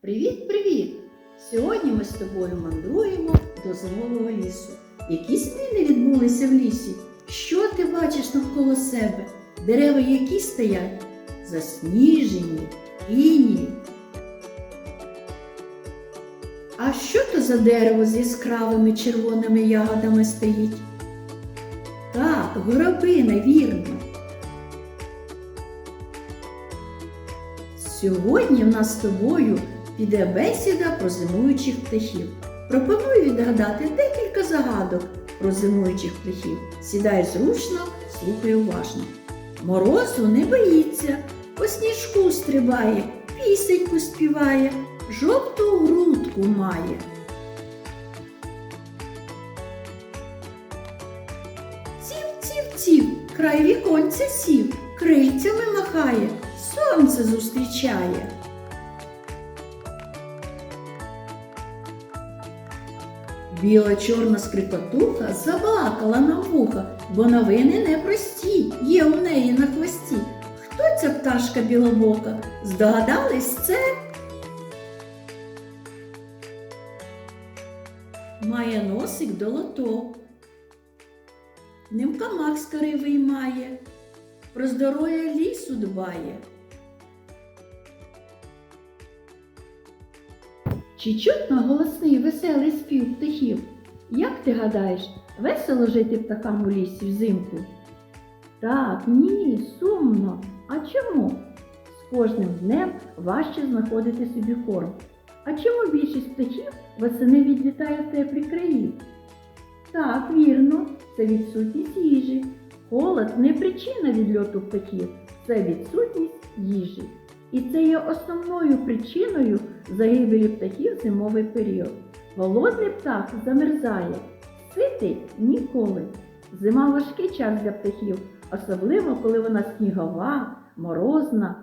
Привіт-привіт! Сьогодні ми з тобою мандруємо до зимового лісу. Які зміни відбулися в лісі? Що ти бачиш навколо себе? Дерева які стоять? Засніжені, іні. А що то за дерево з яскравими червоними ягодами стоїть? Так, горобина, вірно. Сьогодні в нас з тобою піде бесіда про зимуючих птахів. Пропоную відгадати декілька загадок про зимуючих птахів. Сідай зручно, слухай уважно. Морозу не боїться, по сніжку стрибає, пісеньку співає, жовту грудку має. Ців, ців, ців, край віконця сів, крильцями махає, сонце зустрічає. Біла чорна скрипотуха забалакала на вуха, бо новини непрості, є у неї на хвості. Хто ця пташка білобока? Здогадались це? Має носик долоток. Ним камак старий виймає, про здоров'я лісу дбає. Чи чутно голосний веселий спів птахів? Як ти гадаєш, весело жити птахам у лісі взимку? Так, ні, сумно. А чому? З кожним днем важче знаходити собі корм. А чому більшість птахів восени відлітає в теплі краї? Так, вірно, це відсутність їжі. Холод не причина відльоту птахів, це відсутність їжі. І це є основною причиною загибелі птахів в зимовий період. Голодний птах замерзає, ситий ніколи. Зима важкий час для птахів, особливо коли вона снігова, морозна.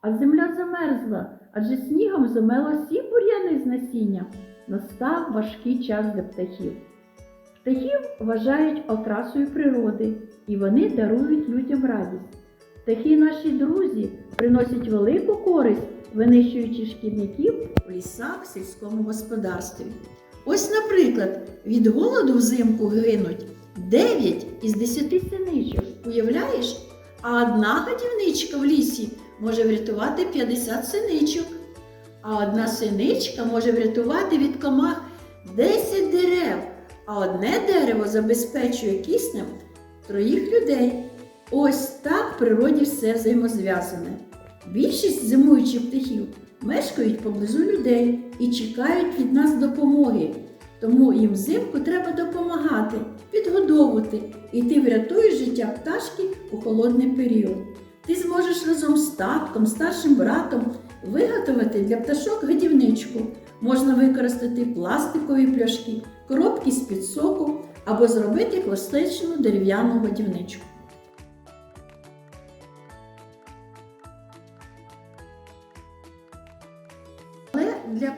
А земля замерзла, адже снігом замело всі бур'яни з насіння. Настав важкий час для птахів. Птахів вважають окрасою природи, і вони дарують людям радість. Птахи наші друзі приносять велику користь, винищуючи шкідників у лісах в сільському господарстві. Ось, наприклад, від голоду взимку гинуть 9 із 10 синичок. Уявляєш? А одна годівничка в лісі може врятувати 50 синичок. А одна синичка може врятувати від комах 10 дерев, а одне дерево забезпечує киснем троїх людей. Ось так в природі все взаємозв'язане. Більшість зимуючих птахів мешкають поблизу людей і чекають від нас допомоги. Тому їм взимку треба допомагати, підгодовувати, і ти врятуєш життя пташки у холодний період. Ти зможеш разом з татком, старшим братом виготовити для пташок годівничку. Можна використати пластикові пляшки, коробки з-під соку або зробити класичну дерев'яну годівничку.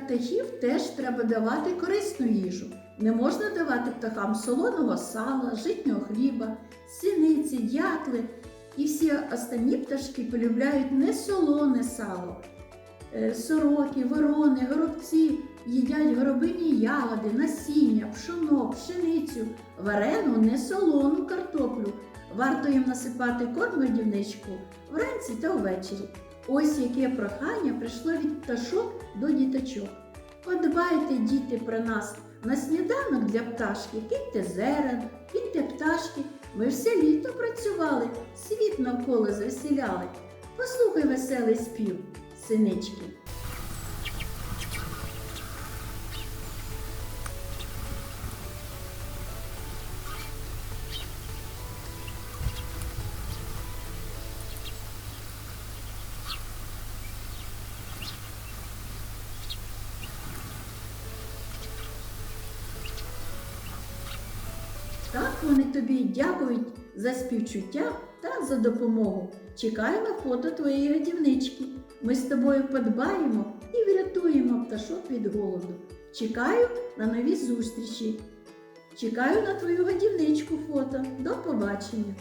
Птахів теж треба давати корисну їжу. Не можна давати птахам солоного сала, житнього хліба, синиці, дятли. І всі останні пташки полюбляють не солоне сало. Е, Сороки, ворони, горобці їдять горобині ягоди, насіння, пшоно, пшеницю, варену, не солону картоплю. Варто їм насипати корм годівничку вранці та ввечері. Ось яке прохання прийшло від пташок до діточок. Подбайте, діти, про нас на сніданок для пташки, киньте зерен, киньте пташки. Ми все літо працювали, світ навколо засіляли. Послухай веселий спів, синички. Так вони тобі дякують за співчуття та за допомогу. Чекаю на фото твоєї годівнички. Ми з тобою подбаємо і врятуємо пташок від голоду. Чекаю на нові зустрічі. Чекаю на твою годівничку фото. До побачення!